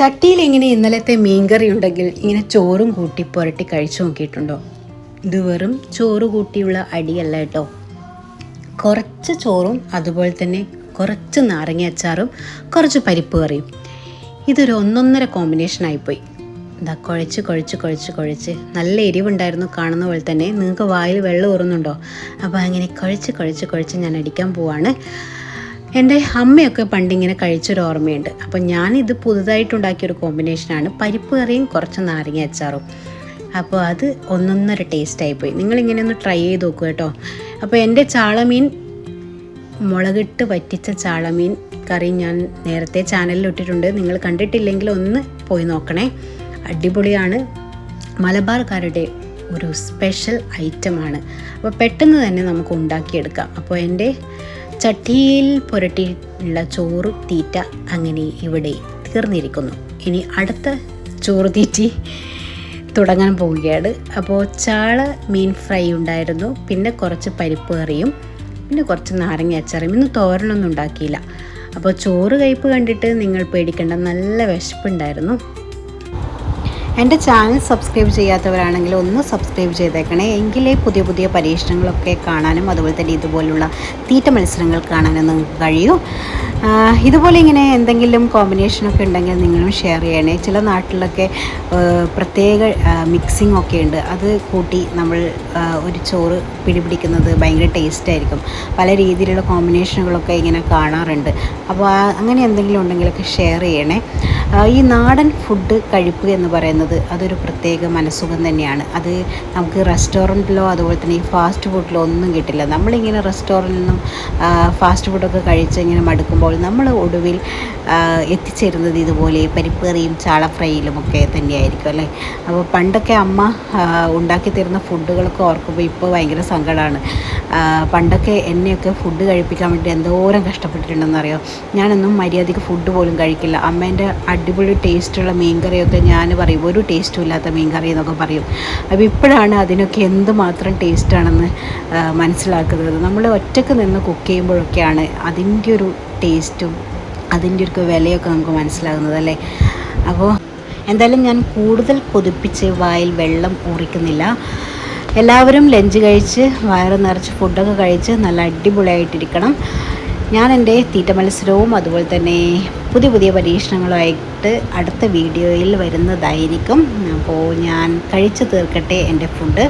ചട്ടിയിൽ ഇങ്ങനെ ഇന്നലത്തെ മീൻകറി ഉണ്ടെങ്കിൽ ഇങ്ങനെ ചോറും കൂട്ടി പുരട്ടി കഴിച്ചു നോക്കിയിട്ടുണ്ടോ? ഇത് വെറും ചോറ് കൂട്ടിയുള്ള അടിയല്ല കേട്ടോ. കുറച്ച് ചോറും അതുപോലെ തന്നെ കുറച്ച് നാരങ്ങ അച്ചാറും കുറച്ച് പരിപ്പ് കറിയും. ഇതൊരു ഒന്നൊന്നര കോമ്പിനേഷൻ ആയിപ്പോയി. എന്താ കുഴച്ച് കുഴച്ച് കുഴച്ച് കുഴച്ച് നല്ല എരിവുണ്ടായിരുന്നു കാണുന്ന പോലെ തന്നെ. നിങ്ങൾക്ക് വായിൽ വെള്ളം ഊറുന്നുണ്ടോ? അപ്പോൾ അങ്ങനെ കുഴച്ച് കുഴച്ച് കുഴച്ച് ഞാൻ അടിക്കാൻ പോവാണ്. എന്റെ അമ്മയൊക്കെ പണ്ടിങ്ങനെ കഴിച്ചൊരു ഓർമ്മയുണ്ട്. അപ്പോൾ ഞാനിത് പുതുതായിട്ടുണ്ടാക്കിയൊരു കോമ്പിനേഷനാണ് പരിപ്പ് കറിയും കുറച്ച് നാരങ്ങ അച്ചാറും. അപ്പോൾ അത് ഒന്നൊന്നര ടേസ്റ്റായിപ്പോയി നിങ്ങളിങ്ങനെ ഒന്ന് ട്രൈ ചെയ്ത് നോക്കുക കേട്ടോ. അപ്പോൾ എന്റെ ചാളമീൻ മുളകിട്ട് വറ്റിച്ച ചാളമീൻ കറി ഞാൻ നേരത്തെ ചാനലിൽ ഇട്ടിട്ടുണ്ട്. നിങ്ങൾ കണ്ടിട്ടില്ലെങ്കിൽ ഒന്ന് പോയി നോക്കണേ. അടിപൊളിയാണ്. മലബാർക്കാരുടെ ഒരു സ്പെഷ്യൽ ഐറ്റമാണ്. അപ്പോൾ പെട്ടെന്ന് തന്നെ നമുക്ക് ഉണ്ടാക്കിയെടുക്കാം. അപ്പോൾ എന്റെ ചട്ടിയിൽ പുരട്ടിയിട്ടുള്ള ചോറ് തീറ്റ അങ്ങനെ ഇവിടെ തീർന്നിരിക്കുന്നു. ഇനി അടുത്ത ചോറ് തീറ്റി തുടങ്ങാൻ പോവുകയാണ്. അപ്പോൾ ചാള മീൻ ഫ്രൈ ഉണ്ടായിരുന്നു. പിന്നെ കുറച്ച് പരിപ്പ് കറിയും പിന്നെ കുറച്ച് നാരങ്ങ അച്ചാറും. ഇന്ന് തോരനൊന്നും ഉണ്ടാക്കിയില്ല. അപ്പോൾ ചോറ് കയ്പ്പ് കണ്ടിട്ട് നിങ്ങൾ പേടിക്കേണ്ട നല്ല വിശപ്പുണ്ടായിരുന്നു. എന്റെ ചാനൽ സബ്സ്ക്രൈബ് ചെയ്യാത്തവരാണെങ്കിൽ ഒന്ന് സബ്സ്ക്രൈബ് ചെയ്തേക്കണേ. എങ്കിലേ പുതിയ പുതിയ പരീക്ഷണങ്ങളൊക്കെ കാണാനും അതുപോലെ തന്നെ ഇതുപോലുള്ള തീറ്റ മത്സരങ്ങൾ കാണാനും നിങ്ങൾക്ക് കഴിയൂ. ഇതുപോലെ ഇങ്ങനെ എന്തെങ്കിലും കോമ്പിനേഷനൊക്കെ ഉണ്ടെങ്കിൽ നിങ്ങളും ഷെയർ ചെയ്യണേ. ചില നാട്ടിലൊക്കെ പ്രത്യേക മിക്സിംഗ് ഒക്കെ ഉണ്ട്. അത് കൂട്ടി നമ്മൾ ഒരു ചോറ് പിടിപിടിക്കുന്നത് ഭയങ്കര ടേസ്റ്റ് ആയിരിക്കും. പല രീതിയിലുള്ള കോമ്പിനേഷനുകളൊക്കെ ഇങ്ങനെ കാണാറുണ്ട്. അപ്പോൾ അങ്ങനെ എന്തെങ്കിലും ഉണ്ടെങ്കിലൊക്കെ ഷെയർ ചെയ്യണേ. ഈ നാടൻ ഫുഡ് കഴിപ്പ് എന്ന് പറയുന്നത് അതൊരു പ്രത്യേക മനസ്സുഖം തന്നെയാണ്. അത് നമുക്ക് റെസ്റ്റോറന്റിലോ അതുപോലെ തന്നെ ഈ ഫാസ്റ്റ് ഫുഡിലോ ഒന്നും കിട്ടില്ല. നമ്മളിങ്ങനെ റെസ്റ്റോറന്റിൽ നിന്നും ഫാസ്റ്റ് ഫുഡൊക്കെ കഴിച്ച് ഇങ്ങനെ മടുക്കുമ്പോൾ നമ്മൾ ഒടുവിൽ എത്തിച്ചേരുന്നത് ഇതുപോലെ പരിപ്പേറിയും ചാള ഫ്രൈയിലും ഒക്കെ തന്നെയായിരിക്കും അല്ലേ? അപ്പോൾ പണ്ടൊക്കെ അമ്മ ഉണ്ടാക്കി തരുന്ന ഫുഡുകളൊക്കെ ഓർക്കുമ്പോൾ ഇപ്പോൾ ഭയങ്കര സങ്കടമാണ്. പണ്ടൊക്കെ എന്നെയൊക്കെ ഫുഡ് കഴിപ്പിക്കാൻ വേണ്ടി എന്തോരം കഷ്ടപ്പെട്ടിട്ടുണ്ടെന്ന് അറിയോ ഞാനൊന്നും മര്യാദയ്ക്ക് ഫുഡ് പോലും കഴിക്കില്ല. അമ്മേന്റെ അടിപൊളി ടേസ്റ്റുള്ള മീൻകറിയൊക്കെ ഞാൻ പറയും. ഒരു ടേസ്റ്റും ഇല്ലാത്ത മീൻകറി എന്നൊക്കെ പറയും. അപ്പോൾ ഇപ്പോഴാണ് അതിനൊക്കെ എന്തുമാത്രം ടേസ്റ്റാണെന്ന് മനസ്സിലാക്കുന്നത്. നമ്മൾ ഒറ്റയ്ക്ക് നിന്ന് കുക്ക് ചെയ്യുമ്പോഴൊക്കെയാണ് അതിന്റെ ഒരു ടേസ്റ്റും അതിന്റെ ഒരു വിലയൊക്കെ നമുക്ക് മനസ്സിലാകുന്നത് അല്ലേ? അപ്പോൾ എന്തായാലും ഞാൻ കൂടുതൽ കൊതിപ്പിച്ച് വായിൽ വെള്ളം ഊറിക്കുന്നില്ല. എല്ലാവരും ലഞ്ച് കഴിച്ച് വയറ് നിറച്ച് ഫുഡൊക്കെ കഴിച്ച് നല്ല അടിപൊളിയായിട്ടിരിക്കണം. ഞാൻ എന്റെ തീറ്റ മത്സരവും അതുപോലെ തന്നെ പുതിയ പുതിയ പരീക്ഷണങ്ങളുമായിട്ട് അടുത്ത വീഡിയോയിൽ വരുന്നതായിരിക്കും. അപ്പോൾ ഞാൻ കഴിച്ചു തീർക്കട്ടെ എന്റെ ഫുഡ്.